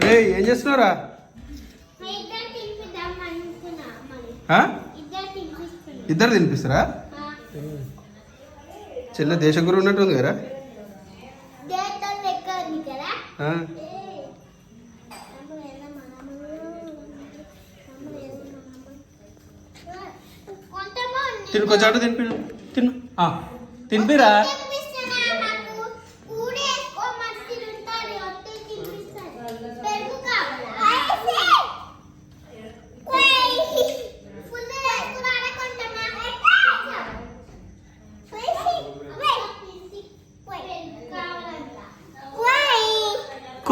ఏయ్ ఏం చేస్తున్నావురా? ఇద్దరు తినిపిస్తారా? చెల్లె దేశగురు ఉన్నట్టుంది కదా? డేట్ లెక్క ఉంది కదా?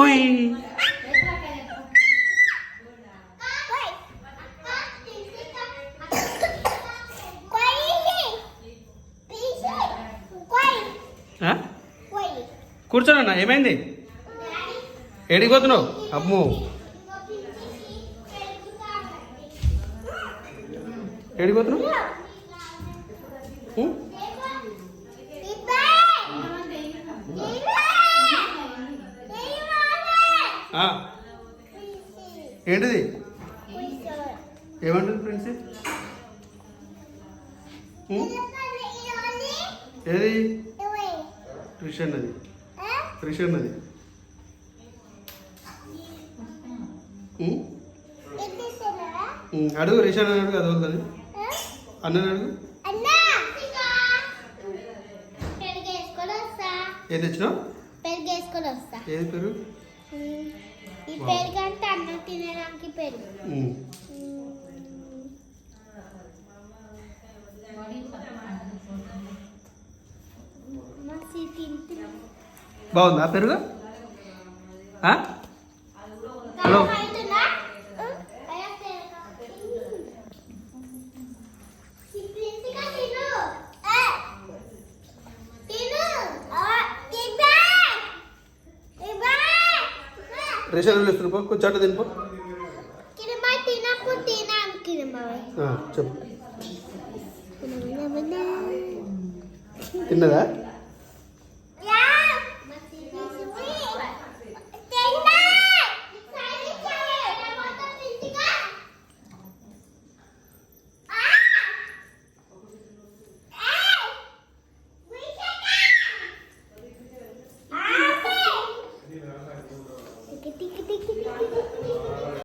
కుయ్? కూర్చోనన్నా ఏమైంది? ఏడికి పోతున్నావు అమ్మో ఏడికి పోతున్నావు ఏంటిది? ఏమంటుంది ఫ్రెండ్స్ ఏది? త్రిష్ త్రిష్ అన్నది ఉం? ఉం, అడుగు రిషాన్ అడుగు అది వద్దని. అన్నని అడుగు. ఏది తెచ్చినావు? ఏది పేరు ఈ పెరుగు అంటే అన్నం తినడానికి పెరుగు బాగుందా పెరుగు? హలో. అవుతుందా? ఈ ప్రిన్సిగా తిను. ఏ, తిను. ఆ, ఇవ్వే. ఇవ్వే. రేషన్ ఇస్తున్నావు పో, కొంచెం అట్ట తినిపో చెప్పు. తిన్నదా?